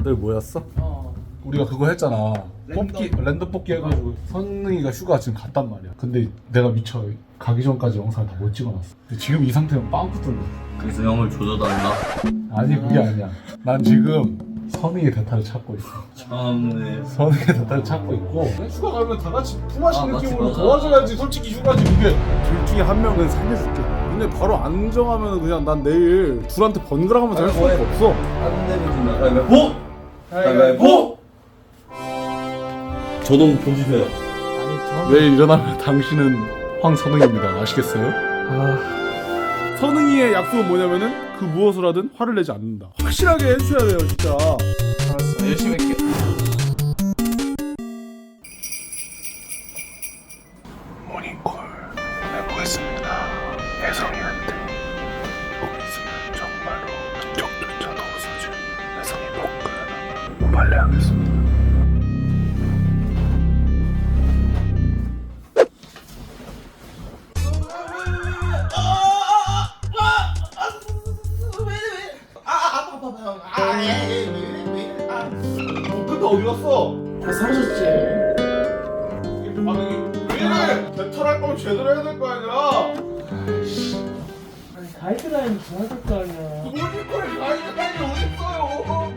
다들 모였어? 어. 우리가 그거 했잖아. 랜덤. 뽑기 랜덤 뽑기 해가지고 선능이가 휴가 지금 갔단 말이야. 근데 내가 미쳐 가기 전까지 영상 다 못 찍어놨어. 근데 지금 이 상태면 빵꾸 뚫려. 그래서 형을 조져달라. 아니 그게 아니야. 난 지금 선능의 대타를 찾고 있어. 참네. 선능의 대타를 찾고 있고. 휴가 가면 다 같이 품앗이 아, 맞지, 느낌으로 맞아. 도와줘야지. 솔직히 휴가지 그게. 둘 중에 한 명은 살려줄게. 근데 바로 안 정하면 그냥 난 내일 둘한테 번갈아 가면서 할 수밖에 없어. 안 되면 준다. 가위바위보! 가위바위보! 저놈 보주세요. 내일 일어나면 당신은 황선웅입니다. 아시겠어요? 선웅이의 약속은 뭐냐면은 그 무엇을 하든 화를 내지 않는다. 확실하게 해주셔야 돼요, 진짜. 알았어. 열심히 할게. 복근 빨래하겠습니다. 근데 어디 갔어? 다 사라졌지. 이게 반응이 왜 이래? 대탈할 거면 제대로 해야 될 거 아니야? 아니 가이드라인 줘야 될 거 아니야. 모닝콜 가이드라인이 어딨어요?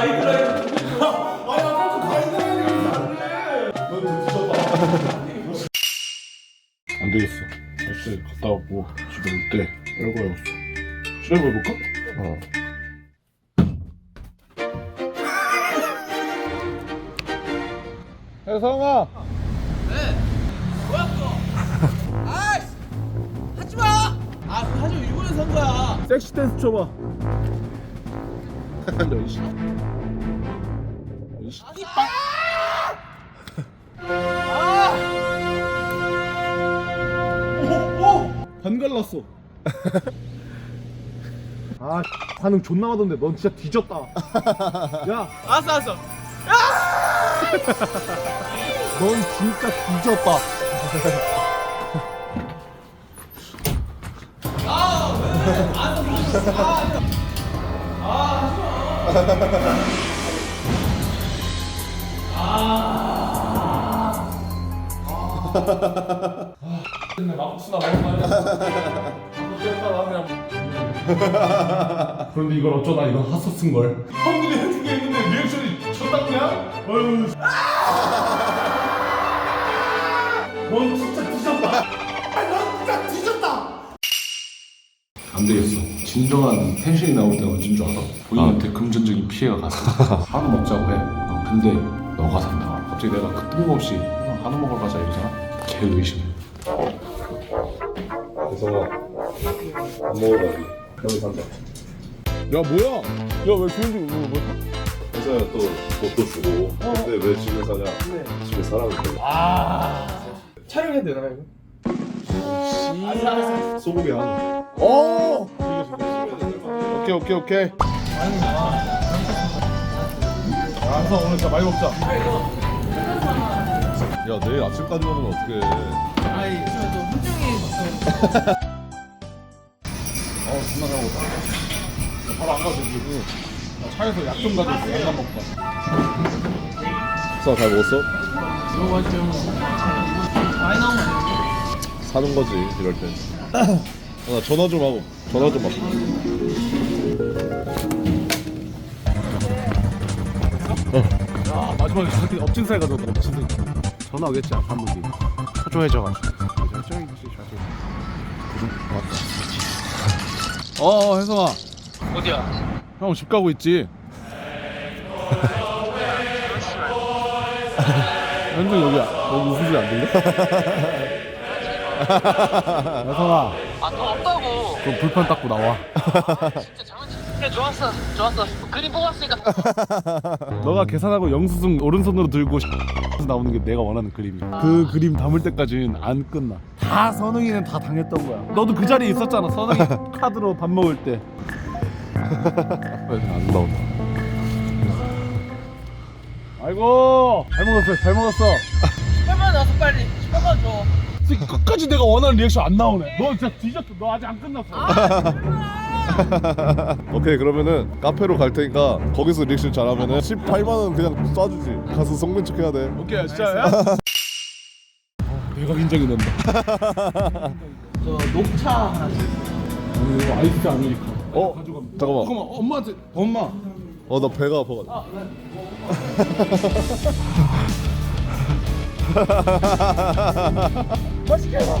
가이드라인. 아니 아까도 가이드라인이 안돼. 넌. 안 되겠어. 헬스 갔다 오고 집에 올때 별거 없어. 시험 해볼까? 어. 혜성아. 뭐야 또? 아이씨. 하지 마. 아 하지 마. 일본에 산 거야. 섹시 댄스 쳐봐. 너 이씨. 이씨. 오, 오! 반 갈랐어. 아, 반응 존나 하던데 넌 진짜 뒤졌다. 야, 알았어 알았어. 넌 진짜 뒤졌다. 근데 막수나 먹으면 그런데 이걸 어쩌다 이건 핫소 쓴 걸? 형들이 해준 게 있는데 리액션이 그냥 어휴 넌 진짜 뒤졌다. 넌 진짜 뒤졌다. 안 되겠어 진정한 텐션이 나올 때가 언제인 줄 알아? 본인한테 금전적인 피해가 갔어 한우 먹자고 해. 어, 근데 너가 산다. 갑자기 내가 그 뜬금없이 형, 한우 먹으러 가자 이러잖아. 개 의심해. 혜성아 밥 먹으러 가기. 형이 산다. 야 뭐야? 야왜 좋은지 모르고 혜성이가 또 옷도 주고. 근데 왜 집에 사냐? 네. 집에 사람이 있대. 촬영해도 되나 이거? 소고기 한우 오 오케이 오케이 오케이. 아 오늘 진짜 많이 먹자. 야 내일 아침까지 먹으면 어떡해. 아이 저저 훈증이 어 존나 잘 먹었다 나 바로 안 가도 되고 나 차에서 약 좀 가져올게 약만 먹고 가 혜성아 잘 먹었어? 너무 맛있죠. 많이 나오면 사는 거지 이럴 땐. 어, 나 전화 좀 하고 전화 좀 받고 마지막에 저한테 엎친살 가져왔다 엎친살 전화 오겠지 한 3분 뒤에 초조해져가지고 어 혜성아 어디야? 형 집 가고 있지? 현정 여기야 여기 무슨 소리 안 들려? 혜성아 아 더 없다고. 그럼 불판 닦고 나와 진짜 장난치. 그래 좋았어. 좋았어. 그림 뽑았으니까. 너가 계산하고 영수증 오른손으로 들고 나오는 게 내가 원하는 그림이야. 그 그림 담을 때까지는 안 끝나. 다 선웅이는 다 당했던 거야. 너도 그 자리에 있었잖아 선웅이. 카드로 밥 먹을 때. 안 나온다. 아이고! 잘 먹었어 잘 먹었어. 10번만 넣어서 빨리 10번만 줘. 끝까지 내가 원하는 리액션 안 나오네. 너 진짜 뒤졌어. 너 아직 안 끝났어 오케이 그러면은 카페로 갈 테니까 거기서 리액션 잘하면은 18만 원 그냥 쏴주지 가서 속는 척 해야 돼 오케이 진짜야? 어, 내가 긴장이 된다. 저 녹차 하나씩. 오 아이스 아메리카노. 어? 잠깐만 잠깐만 엄마한테 엄마. 어 나 배가 아파가지고 아, 네. 맛있게 먹어.